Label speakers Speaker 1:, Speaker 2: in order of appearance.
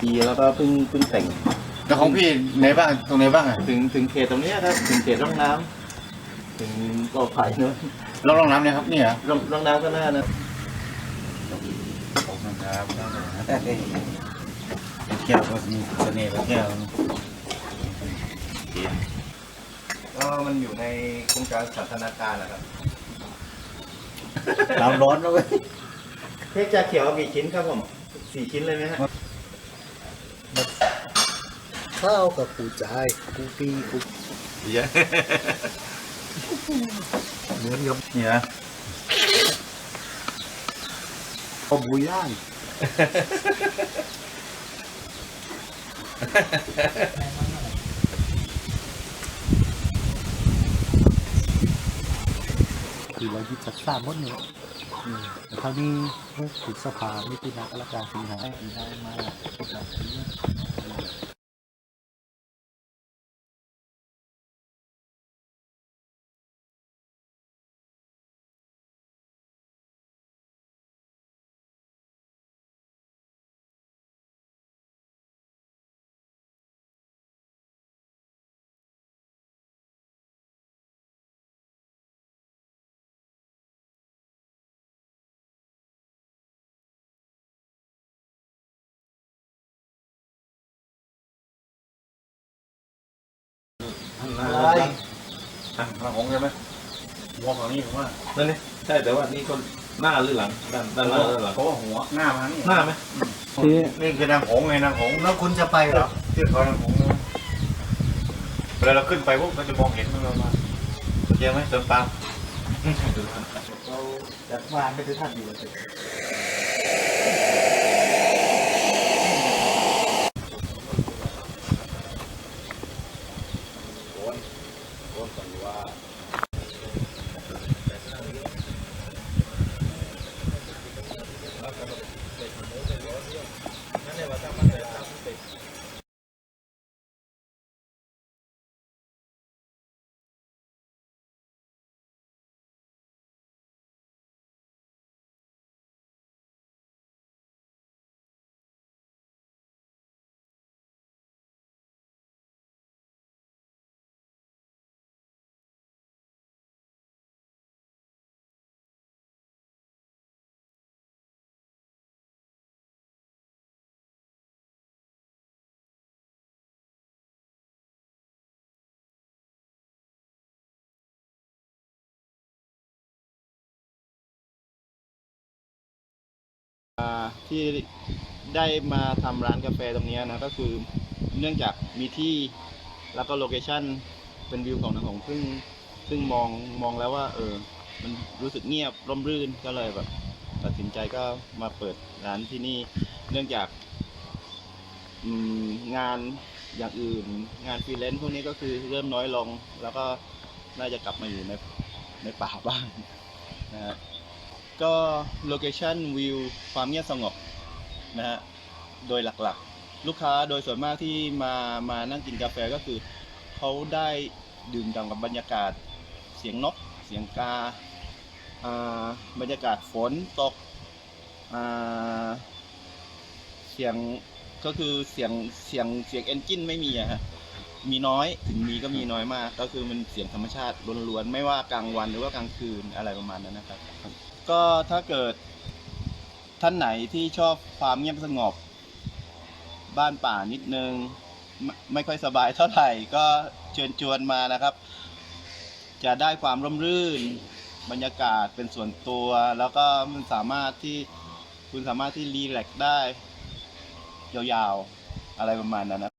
Speaker 1: ปีแล้วก็เพิ่งเพิ่งแต่ง
Speaker 2: แล้วของพี่ไหนบ้างตรงไหนบ้างอะ
Speaker 1: ถึงถึงเขตตรงเนี้ยครับถึงเขตร่องน้ำถึงกอไผ่เนอะ
Speaker 2: ลองลองน้ำเนี่ยครับนี่เหรอ
Speaker 1: ร่องร่องน้ำก็น่านะ
Speaker 2: ขอบคุณครับแก้วก็มีเสน่ห์แก้ว
Speaker 1: ก็มันอยู่ในโครงการสันทนาการแหละครับ
Speaker 2: น้ำร้อนแล้วเว้ย
Speaker 1: เพชรจาเขียวกี่ชิ้นครับผม สี่ชิ้นเลยไหมฮะ
Speaker 3: ข้าวกับปูจ่ายปูปีปู
Speaker 2: เยอะ
Speaker 3: เหมือนกับ
Speaker 2: นี่นะ
Speaker 3: ข้าวบุย่าง คือเรายึดจัดสางหมดเนี่ยแต่คราวนี้เมื่อถึงสภาไม่ตินากรการสิงหาได้มาทุกอย่า อะ
Speaker 2: ไรอะมาของใช่ไหมหัวของนี่ผมว่า
Speaker 1: นั่นนี่ใช่แต่ว่านี่คนหน้าหรือหลังด้านด้านหน้าหรือหลัง
Speaker 2: เพราะว่าหัวหน้ามานี่
Speaker 1: หน้าไหม
Speaker 2: นี่คือนางหงส์ไงนางหงส์
Speaker 3: แล้วคุณจะไปเหรอ
Speaker 2: ที่เขานางหงส์นะเวลาเราขึ้นไปปุ๊บมันจะมองเห็นมันเรามาเจอไหมเสริมตาม
Speaker 3: เราจัดวางไม่ได้ท่านอยู่เลย
Speaker 1: ที่ได้มาทำร้านกาแฟตรงนี้นะก็คือเนื่องจากมีที่แล้วก็โลเคชั่นเป็นวิวของนังของซึ่งซึ่งมองมองแล้วว่า เออ มันรู้สึกเงียบร่มรื่นก็เลยแบบตัดสินใจก็มาเปิดร้านที่นี่ เนื่องจากงานอย่างอื่น งานฟรีแลนซ์พวกนี้ก็คือเริ่มน้อยลง แล้วก็น่าจะกลับมาอยู่ในในป่าบ้างนะฮะ ก็โลเคชันวิวความเงียบสงบนะฮะโดยหลักๆ ลูกค้าโดยส่วนมากที่มามานั่งกินกาแฟก็คือ เขาได้ดื่มด่ำกับบรรยากาศ เสียงนก เสียงกาอ่าบรรยากาศฝนตกอ่าเสียงก็คือเสียงเสียงเสียงเอนจินไม่มีอะฮะมีน้อยถึงมีก็มีน้อยมาก ก็คือมันเสียงธรรมชาติล้วนๆไม่ว่ากลางวันหรือว่ากลางคืนอะไรประมาณนั้นนะครับ ก็ถ้าเกิดท่านไหนที่ชอบความเงียบสงบ บ้านป่านิดนึงไม่ไม่ค่อยสบายเท่าไหร่ก็เชิญชวนมานะครับ จะได้ความร่มรื่น บรรยากาศเป็นส่วนตัว แล้วก็มันสามารถที่คุณสามารถที่รีแลกซ์ได้ ยาวๆ อะไรประมาณนั้นนะ